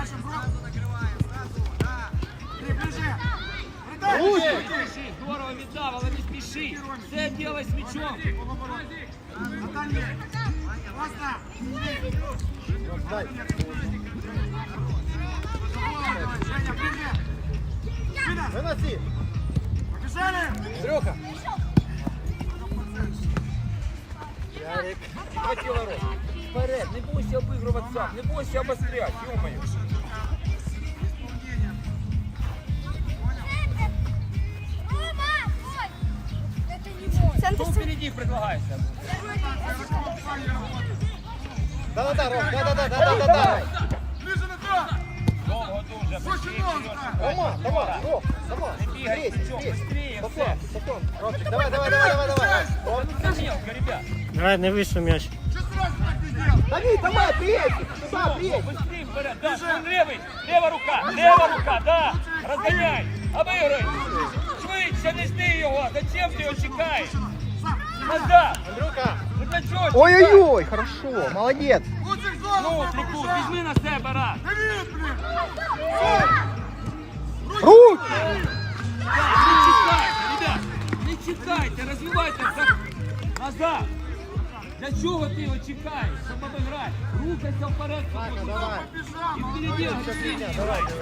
пас. Дальше брос. Ты ближе. Не Вратарь! спіши, здорово віддав, але не спіши. Все ділай з м'ячом. Наталья. Просто. Дай. Женя, ближе. Спина. Выноси. Побежали. Андрюха. Ярик. Хватило рук. Вперед, не бойся обігруватися, не бойся обострять, ё-моё. Кто впереди предлагается? Да-да-да, Ром, да-да-да-да-да-да. Ближе на то. Довго дуже, быстрее. Рома, давай, Ром, давай. Бейся. быстрее, Потом, потом. Ромчик, давай, давай, давай, давай, давай. Ром. Це мелко, ребят. Давай, не вийшов м'яч. Что сразу так не делал? Дави, давай, бейся. Сюда, бейся. Быстрее вперед, да, он левый, левая рука, левая рука, да, разгоняй, обыгрывай. Швидше, не жди його, зачем ти його чекаєш? Назад, Андрюха. ну для чого чекаєш? Ой-ой-ой, хорошо, молодец. Лучше в зону. Ну, Трикут, візьми на себе, раз. Давид, блин. Руки. Так, не чекайте, ребят, не чекайте, розвивайте за... назад. Для чого ти його чекаєш, щоб обіграти? Рухайся вперед, Ваня, давай. Побежал. і впереді агресивніше. Давайте,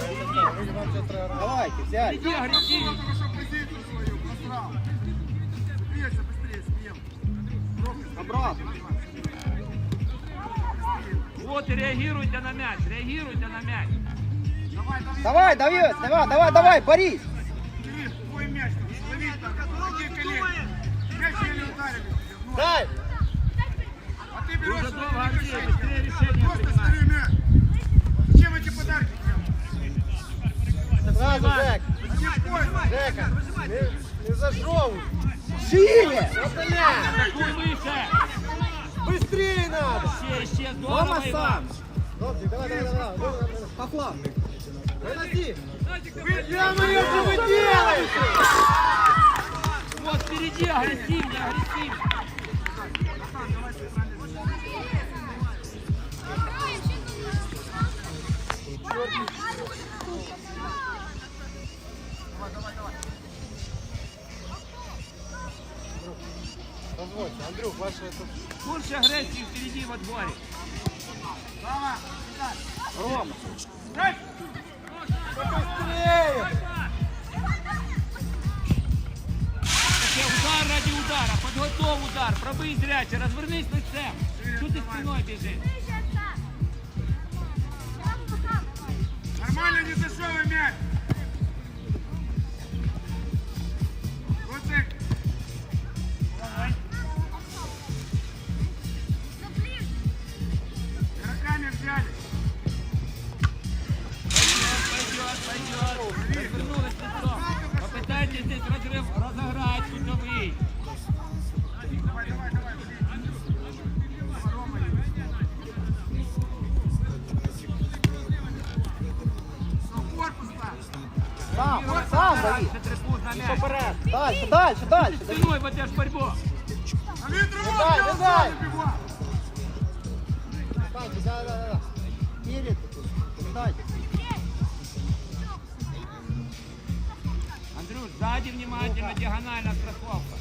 давайте, взяли. Впереді агресивніше. Обратно. Вот і реагуйте на м'яч, реагуйте на м'яч. Давай. Давай, давай, давай, давай. Кирилл, твой мяч. Лови так. Руки и колени. Мяч еле ударили. Дай. А ты берешь Уже долго, это Андрей, решение. быстрее решение Просто стави мяч. Зачем эти подарки делать? Сразу, Жек. Жека, не, не зажевывай. Выше. Быстрее надо. Иван. сам. Ромчик, давай, давай, давай. давай. По флангу. Выноси. Я мою, что вы делаете? Вот впереди агрессивнее, агрессивнее. Позвольте, Андрюх, ваше это... Больше агрессии впереди во дворе. Рома. Дай. Быстрее. Таке удар ради удара, подготов удар, пробий зряче, розвернись лицем. Що ти спиною біжиш? Нормально, не дешевый мяч. Здесь разрыв разыграть кутовый. Давай, давай, давай. Сам, сам дави. Мяч. Вперед. Дальше, дальше, дальше. Спиной ведешь борьбу. Давид, Дай, руки, дай. забивай. Встаньте, да, да, да. Перед. Встаньте. Сзади внимательно, диагонально страховка.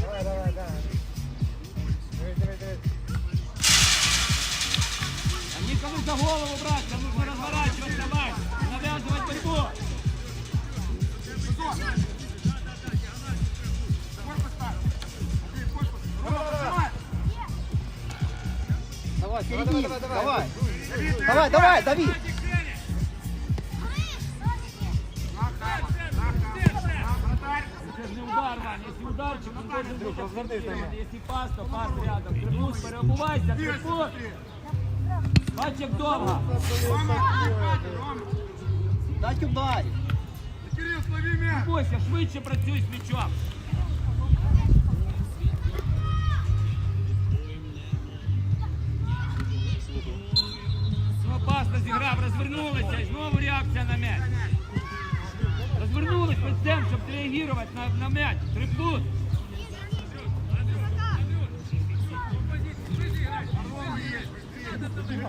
Давай, давай, давай. Давай, давай, давай. Никому за голову браться, Давай, давай, дави. Вратарь. Это же не удар, Вань, если ударчик, он должен быть активирован. Если пас, то пас рядом. Трибус, переобувайся, трибус. Бач, як довго. Дайте ударить. Кирилл, слови мяч. Бойся, швидше працюй з м'ячом. паста зіграв, розвернулися знову реакція на м'яч. Розвернулись перед тим, щоб реагувати на, на м'яч. Три плюс. Почему?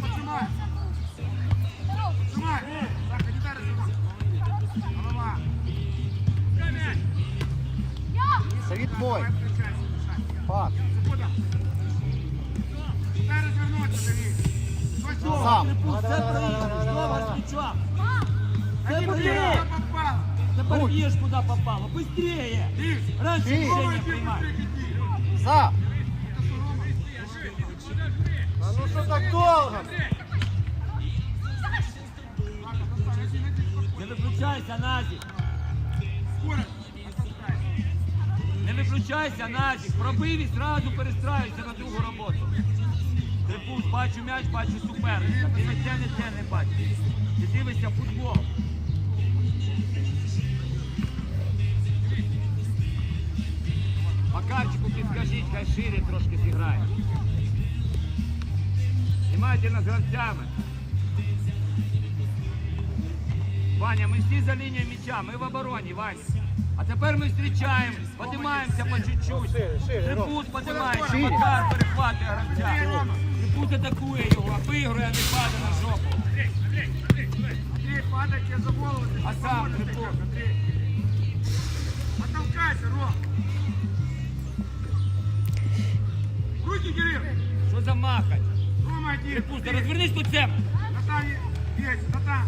Почему? Саха, не дай разобраться. Голова. Давид. Стой, стой. Сам. Трипус, це Давай, давай, проігруєш. давай, Знову давай, з м'ячом. Це Один проігруєш. куда попал. Тепер б'єш, куди попало. Быстрее. Лишь. Раньше Ти. рішення приймай. За. А ну что так долго? Не виключайся, Назік. Не виключайся, Назік. Пробив і зразу перестраюйся на другу роботу. Трипус, бачу м'яч, бачу суперника. Ти не те, не те не бачиш. Ти дивишся футбол. Макарчику підскажіть, хай шире трошки зіграє. Знімайте з гравцями. Ваня, ми всі за лінією м'яча, ми в обороні, Ваня. А тепер ми зустрічаємо, подимаємося по чуть-чуть. Шире, Трипут подимається, Макар перехватує гравця. Трипут атакує його, а не падає на жопу. Андрей, падай тебе за голову. А сам так, кто? Ром. Руки, Кирилл. Що за махать? Рома, один. Трипут, розвернись по цьому. Наталья, есть, Наталья.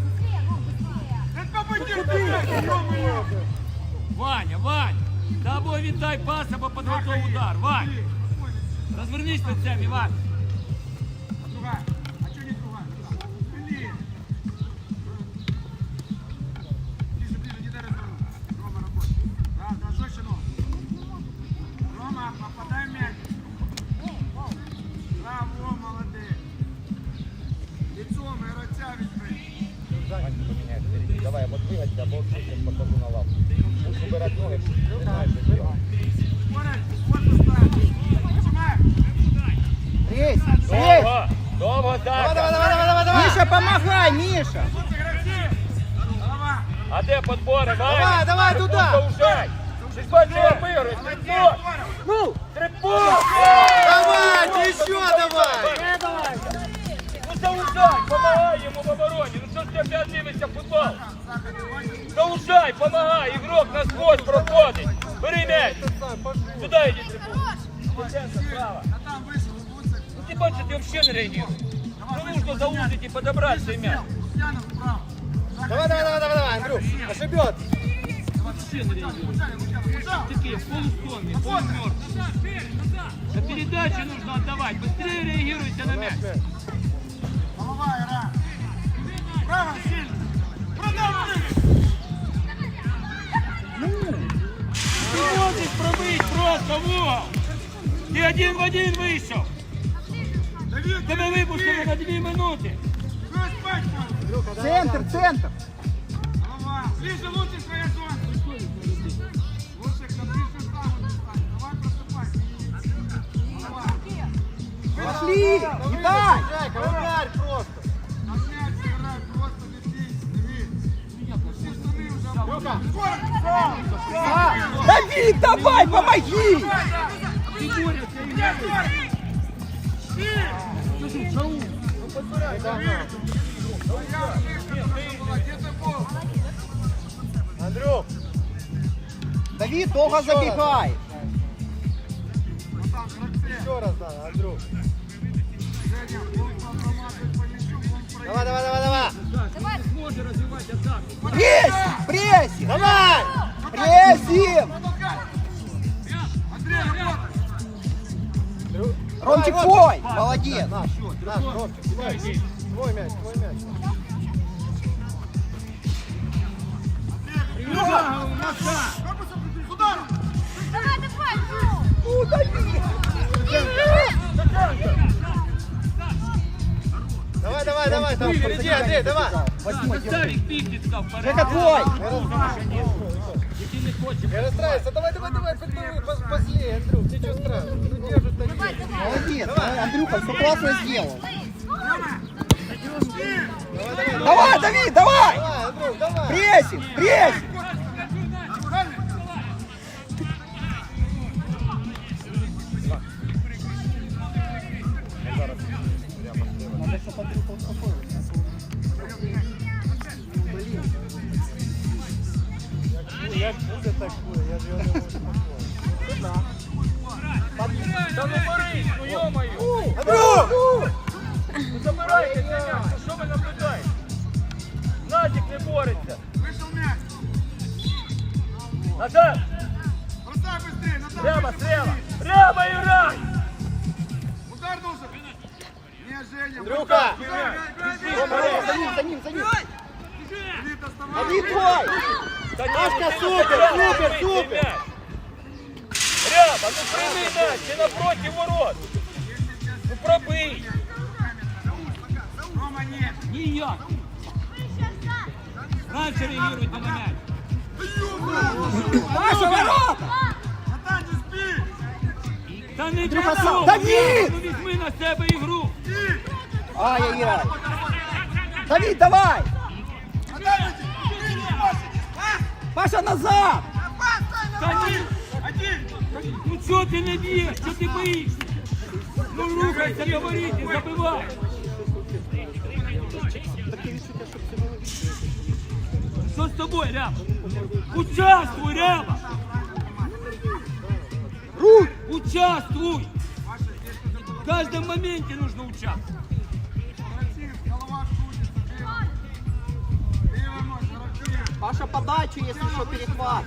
Ваня, Вань, да або віддай пас, або підготов удар. Вань, розвернись по цьому, Іван. Есть. Есть. Довго, так. давай, давай, давай, давай, давай. Миша, помогай, Миша. А де подбори, Давай, давай туда. заужай. Я виграю, трипут! Ну, Трипут! давай, еще давай. Ну заужай, помагай йому в обороні Ну що ж ти опять дивишся футбол? Заужай, помагай, ігрок насквозь проходить. Бери м'яч. Сюди йди, трипут. По центру, справа. А там вышел, Луцик. Ну ти бачиш, ти взагалі не реагуєш. Ну нужно заузить и подобрать цей м'яч. Лукьянов вправо. Давай, давай, давай, давай, давай, Андрюх. Ошибет. Вообще не реагирует. Пужали, Лукьянов, пужал. Такие, в полустонные, полумертвые. Да передачи нужно отдавать. Быстрее реагируйте на мяч. Голова, игра. Можешь пробить просто в угол. Ты один в один. Давид, Тебе випустили на дві минути. Кто? Центр, центр. Ближе, Луцик, своя зона. На ближнюю ставу стань. Давай. Голова. Пошли. Не дай. Ударь просто. Где ты был? Андрюх. Давид, долго забегай. Роксе. Еще раз надо, Андрюх. Давай, давай, давай, давай. Атаку. Пресс, пресс. Давай. Прессим. Продолжай. Андрей, работай. Ромчик твой. Молодец. Наш, Наш, Ромчик. Твой мяч, твой мяч. Давай, давай, ну! Давай, давай, там впереди, Андрей, давай. Пиздит стал вперед. Жека твой. не хоче. Перестраивайся, давай, давай, давай, пос- позлее, Андрюх, ничего страшного. Ну держит так. Давай, давай. Молодец, давай, Андрюха, все классно сделал. Давай, Давид, давай! Давай, Андрюх, давай. Прессинг, прессинг! Такое, я ж його не можу. Та ну борись, ну! Андрюх! Ну забирайте ну що ви наблюдаєте? Назік не бореться. Вышел мяч. Назад! Бросай быстрее, Натан. Прямо, слева! Прямо играй! Удар нужен. Не, Женя. Играй. За ним, за ним, за ним. Лид, оставай. Давид, твой! Та ні, Пашка, ну, супер, прямо супер, бий цей супер. м'яч. Прямо, ну прийми м'яч, ти напроти ворот. Ну пробий. Рома, нет. Ніяк. Раніше реагуйте на м'яч. Наша ворота! Натан, не спи. Та не Андрюха, для сам. того. Давид! Ну візьми на себе ігру. Ай-яй-яй! Давид, давай! Паша, назад! Та ні. Один. Ну чого ти не б'єш? Чого ти боїшся? Ну рухайся, говоріть, і забивай. Що з тобою, Ряба? Участвуй, Ряба! Рук! Участвуй! В каждом моменте нужно участвовать. Паша, подачу, если что, перехват.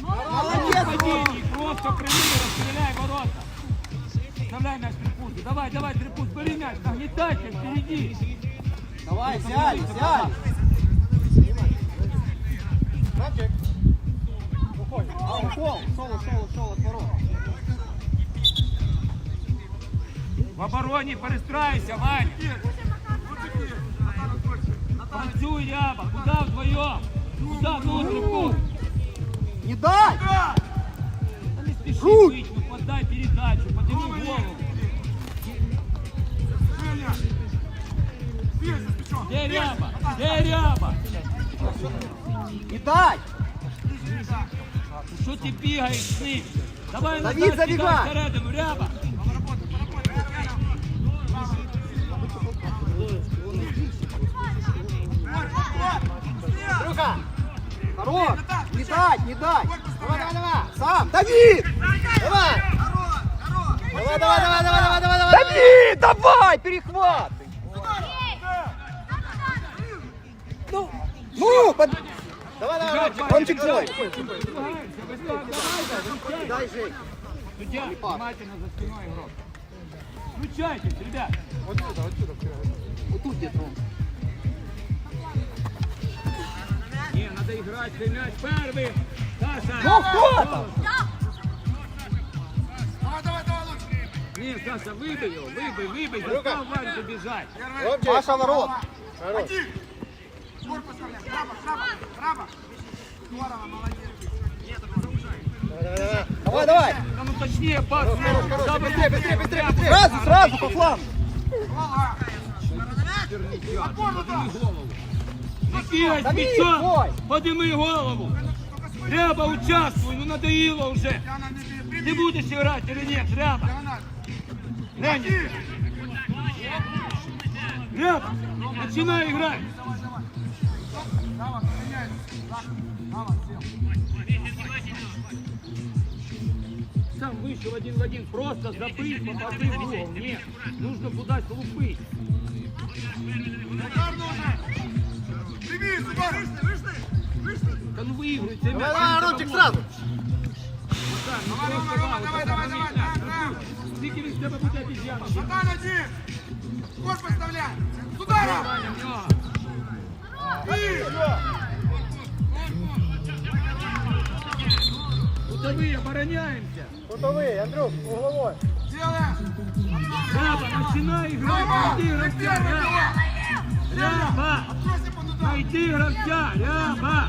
Молодец, Падение, просто прямые, расстреляй ворота. Вставляй мяч трипузу. Давай, давай, трипуз, бери мяч, нагнетайте впереди. Давай, взяли, взяли. Рамчик. Уходи. А, ушел, ушел, ушел, ушел от ворот. В обороне перестрайся, Ваня. Танцуй, Ряба, куда вдвоем? Куда внутрь пол? Не дай! Да не спеши Рук! бить, ну подай передачу, подними голову. Женя. Бей, за спичон. Где Ряба? Где Ряба? Не дай! Ну Що ти бігаєш з ним? Давай Давид, назад, забігай! кидай всередину, Ряба. Андрюха. Хорош. Не дай, не дай! Давай, давай, давай. Сам! Давид! Давай. Давай, давай, давай, давай, давай, давай, давай. Давид, давай! Перехват! Ну, ну, под... Давай, давай, давай. Ромчик твой! Дай, Жень. Судья, внимательно за спиной игрок. Включайтесь, ребят. Вот сюда, вот сюда. Вот тут где-то он. Надо играть, ты мяч первый. Саша. Ну, кто там? Давай, давай, давай, лучше. Не, Саша, выбей его, выбей, выбей. Рука. Застал Ваньку бежать. Паша, ворот. Хорош. Один. Корпус оставляй. Право, право, право. Здорово, молодец. Давай, давай. Да ну точнее, пас. Быстрее, быстрее, быстрее, быстрее. Сразу, сразу, по флангу! Голова. Отбор туда. Мячом. бой. Подними голову. Ряба, участвуй, ну бей. Ты Прими. будешь играть или нет, Ряба? Ленин, Ряба. Давай, сел. Сам вышел один в один, просто забыть, попади в угол. Нет, нужно куда лупить. Ну выигрывайте Давай, давай, Ромчик, сразу. Давай, Рома, Рома, давай, давай, давай. Скільки він з тебе буде обезьяна? Натан один. Корпус вставляй. С ударом. Ваня, в нього. И. Кутовые, обороняемся. Крутовые, Андрюх, угловой. Делаем. Ряба, начинай играть. Рома, Иди, ты Ряба. найди гравця, Ряба!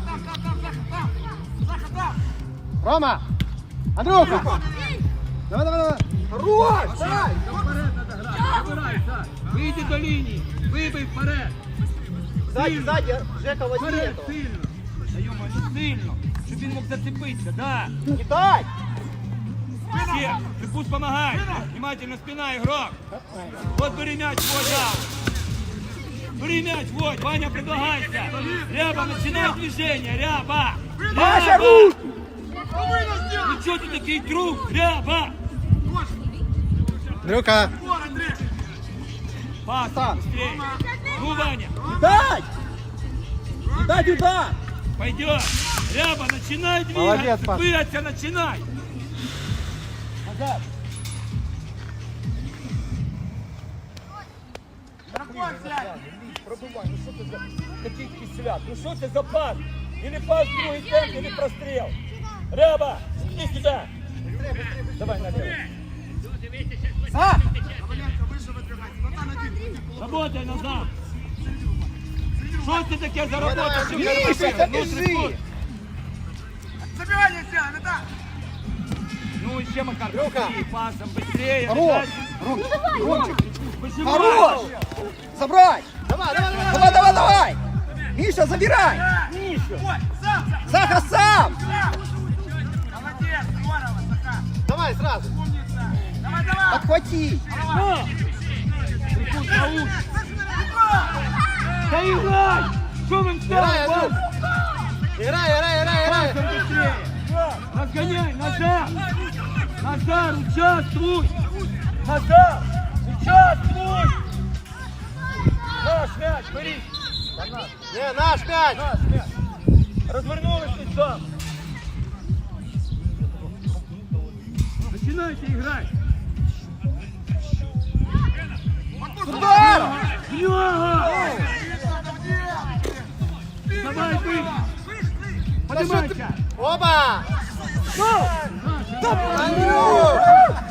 Рома! Андрюха! Давай, давай, давай! Хорош! Дай! Вперед треба грати! Забирай, Саш! Вийди до лінії! Вибий вперед! Сзади, сзади, Жека, возьми Вперед, этого. сильно! Даю не сильно! Щоб він мог зацепитися, да! Не дай! Все, ты пусть помогай. Внимательно спина, игрок. Вот бери мяч, вот дал. Бери мяч, вот, Ваня, предлагайся. Ряба, начинай движение, Ряба. Ряба. Ну что ты такой друг, Ряба? Андрюха! Пас, быстрее. Ну, Ваня, Дай! Не дай туда! пойдет. Ряба, начинай Молодец, двигаться. Паш. Двигаться начинай. Назад. Пробивай, ну що ти за такий кисляк? Ну що це за пас? Или пас в другий темп, или простріл. Ряба, иди сюда. Давай, налево. А! Работай назад. Що це таке за давай, робота? Андрюха, Миша, побежи! Забивай, нельзя, Натан! Ну, еще Макар, быстрее, пасом, быстрее. Хорош! обязательно. Ромчик! Выжимай. Хорош! Забрать! Давай, давай, давай! Давай, давай, давай! Миша, забирай! Сам! Саха, сам! Давай сразу! Давай, давай! Подхвати! Прикус на ус. Да играй! Что встали, Андрюх! Играй, играй, играй, играй! Разгоняй, назад! Назад, участвуй! Назад! Участвуй! Наш мяч, бери! Не, наш мяч! Наш мяч! Развернулись лицом! Начинайте играть! Удар! Серега! Давай ты! Поднимайся! Оба! Наша, Андрюх!